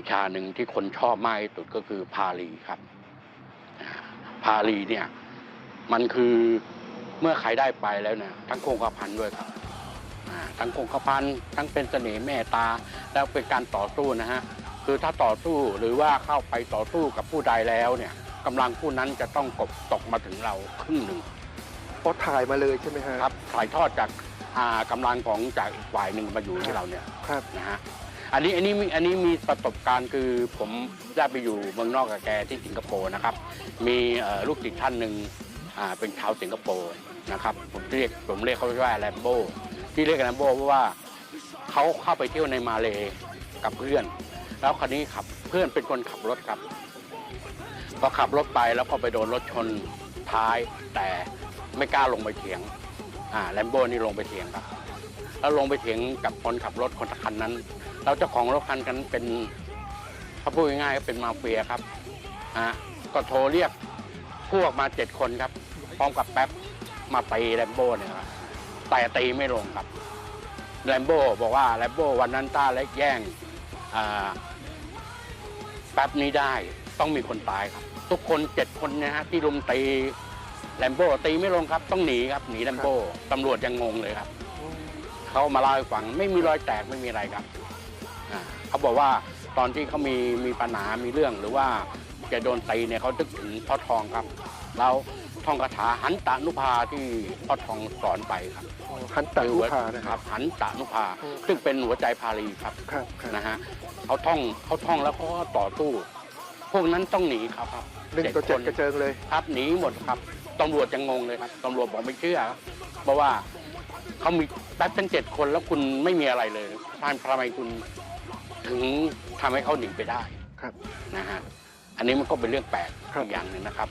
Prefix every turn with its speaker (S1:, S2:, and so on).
S1: วิชาหนึ่งที่คนชอบมากที่สุดก็คือพาลีครับอ่าพาลีเนี่ยมันคือเมื่อใครได้ไปแล้วเนี่ยทั้งคงกระพันด้วยครับอ่าทั้งคงกระพันทั้งเป็นเสน่ห์แม่ตา แล้วเป็นการต่อสู้นะฮะคือถ้าต่อสู้หรือว่าเข้าไปต่อสู้กับผู้ใดแล้วเนี่ยกำลังผู้นั้นจะต้องกบตกมาถึงเราครึ่งหนึ่ง
S2: พอถ่ายมาเลยใช่ไหมฮะ
S1: ครับถ่ายทอดจากอ่ากำลังของจากอีกฝ่ายหนึ่งมาอยู่ที่เราเนี่ย
S2: ครับ
S1: นะฮะ อันนี้อันนี้มีอันนี้มีประสบการณ์คือผมได้ไปอยู่เมืองนอกกับแกที่สิงคโปร์นะครับ มีลูกศิษย์ท่านหนึ่งเป็นชาวสิงคโปร์นะครับผมเรียกผมเรียกเขาว่าแลมโบที่เรียกแลมโบเพราะว่าเขาเข้าไปเที่ยวในมาเลกับเพื่อน แล้วคราวนี้ขับเพื่อนเป็นคนขับรถครับพอขับรถไปแล้วก็ไปโดนรถชนท้าย แต่ไม่กล้าลงไปเถียงอ่าแลมโบนี่ลงไปเถียงครับ แล้วลงไปเถียงกับคนขับรถคนคันนั้น แล้วเจ้าของรถคันนั้นเป็นถ้าพูดง่ายๆก็เป็นมาเฟียครับอะก็โทรเรียกพวกมาเจ็ดคนครับ พร้อมกับแป๊บมาตีแลมโบ้เนี่ยครับแต่ตีไม่ลงครับแลมโบ้บอกว่าแลมโบ้วันนั้นต้าเล็กแย่งแป๊บนี้ได้ต้องมีคนตายครับ ทุกคนเจ็ดคนเนะฮะที่ลุมตีแลมโบ้ตีไม่ลงครับ ต้องหนีครับหนีแลมโบ้ตำรวจยังงงเลยครับเขามาเล่าให้ฟังไม่มีรอยแตกไม่มีอะไรครับ เขาบอกว่าตอนที่เขามีมีปัญหามีเรื่องหรือว่าแกโดนตีเนี่ยเขานึกถึงพ่อทองครับ แล้วท่องคาถาหันตานุภาที่พ่อทองสอนไปครับ
S2: อ๋อหันตัลูกานะ
S1: ค
S2: ค
S1: รั
S2: รั
S1: บบหันตานุภา
S2: อืม
S1: ซึ่งเป็นหัวใจพาลีครับ
S2: ครับครับ
S1: นะฮะเขาท่องเขาท่องแล้วเขาก็ต่อสู้พวกนั้นต้องหนีครับครับ
S2: หนึ่งต่อเจ็ดกระเจิงเลย
S1: ครับหนีหมดครับตำรวจจะงงเลยครับตำรวจบอกไม่เชื่อครับเพราะว่าเขามีแป๊บทั้งเจ็ดคนแล้วคุณไม่มีอะไรเลยทำทำไมคุณ ถึงทำให้เขาหนีไปได้
S2: ครับ
S1: นะฮะอันนี้มันก็เป็นเรื่องแปลก
S2: ครับ
S1: อีกอย่างหนึ่งนะครับ